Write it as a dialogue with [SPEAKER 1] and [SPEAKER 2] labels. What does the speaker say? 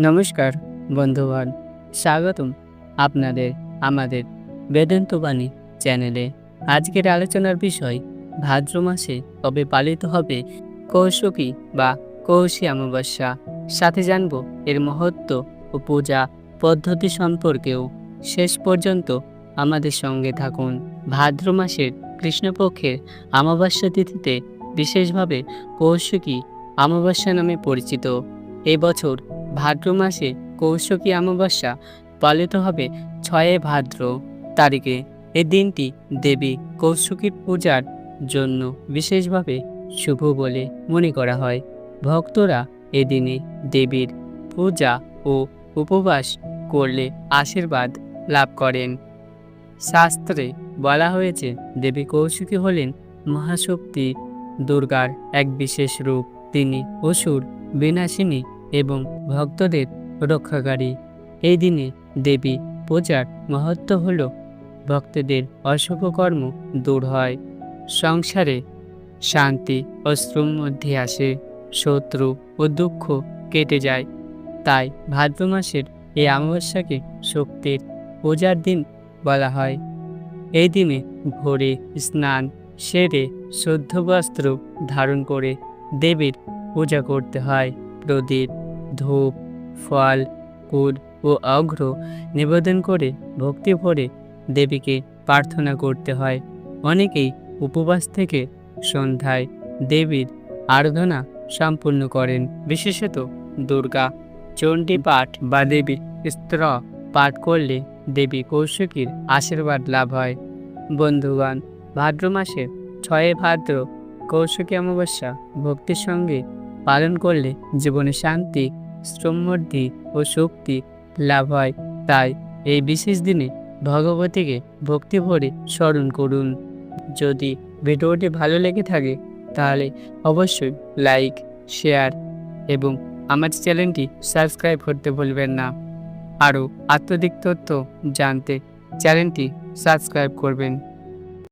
[SPEAKER 1] নমস্কার, বন্ধুগণ। স্বাগতম আপনাদের আমাদের বেদান্তবাণী চ্যানেলে। আজকের আলোচনার বিষয়, ভাদ্র মাসে কবে পালিত হবে কৌশকী বা কৌশী অমাবস্যা? সাথে জানব এর মহত্ব ও পূজা পদ্ধতি সম্পর্কেও। শেষ পর্যন্ত আমাদের সঙ্গে থাকুন। ভাদ্র মাসের কৃষ্ণপক্ষের অমাবস্যা তিথিতে বিশেষভাবে কৌশকী অমাবস্যা নামে পরিচিত। এবছর ভাদ্র মাসে কৌশকী অমাবস্যা পালিত হবে ছয়ে ভাদ্র তারিখে। এই দিনটি দেবী কৌশকীর পূজার জন্য বিশেষভাবে শুভ বলে মনে করা হয়। ভক্তরা এদিনে দেবীর পূজা ও উপবাস করলে আশীর্বাদ লাভ করেন। শাস্ত্রে বলা হয়েছে, দেবী কৌশিকী হলেন মহাশক্তি দুর্গার এক বিশেষ রূপ। তিনি অসুর, বিনাশিনী এবং ভক্তদের রক্ষাকারী। এই দিনে দেবী পূজার মহত্ব হল ভক্তদের অশুভ কর্ম দূর হয়, সংসারে শান্তি ও শ্রম মধ্যে আসে, শত্রু ও দুঃখ কেটে যায়। তাই ভাদ্র মাসের এই অমাবস্যাকে শক্তির পূজার দিন বলা হয়। এই দিনে ভোরে স্নান, সেরে শুদ্ধ বস্ত্র ধারণ করে দেবীর পূজা করতে হয় প্রদীপ। ধূপ, ফল কুল ও অঘ্র নিবেদন করে ভক্তি ভরে দেবীকে প্রার্থনা করতে হয়। অনেকেই উপবাস থেকে সন্ধ্যায় দেবীর আরাধনা সম্পূর্ণ করেন। বিশেষত দুর্গা, চণ্ডী পাঠ বা দেবীর স্ত্র পাঠ করলে দেবী কৌশিকীর আশীর্বাদ লাভ হয়। বন্ধুগণ, ভাদ্র মাসের ছয়ে ভাদ্র কৌশিকী অমাবস্যা ভক্তির সঙ্গে পালন করলে জীবনে শান্তি শ্রমবৃদ্ধি ও শক্তি লাভ হয়। তাই এই বিশেষ দিনে ভগবতীকে ভক্তি ভরে স্মরণ করুন। যদি ভিডিওটি ভালো লেগে থাকে, তাহলে অবশ্যই লাইক, শেয়ার এবং আমার চ্যানেলটি সাবস্ক্রাইব করতে ভুলবেন না। আরও আত্মদিক তথ্য জানতে চ্যানেলটি সাবস্ক্রাইব করবেন।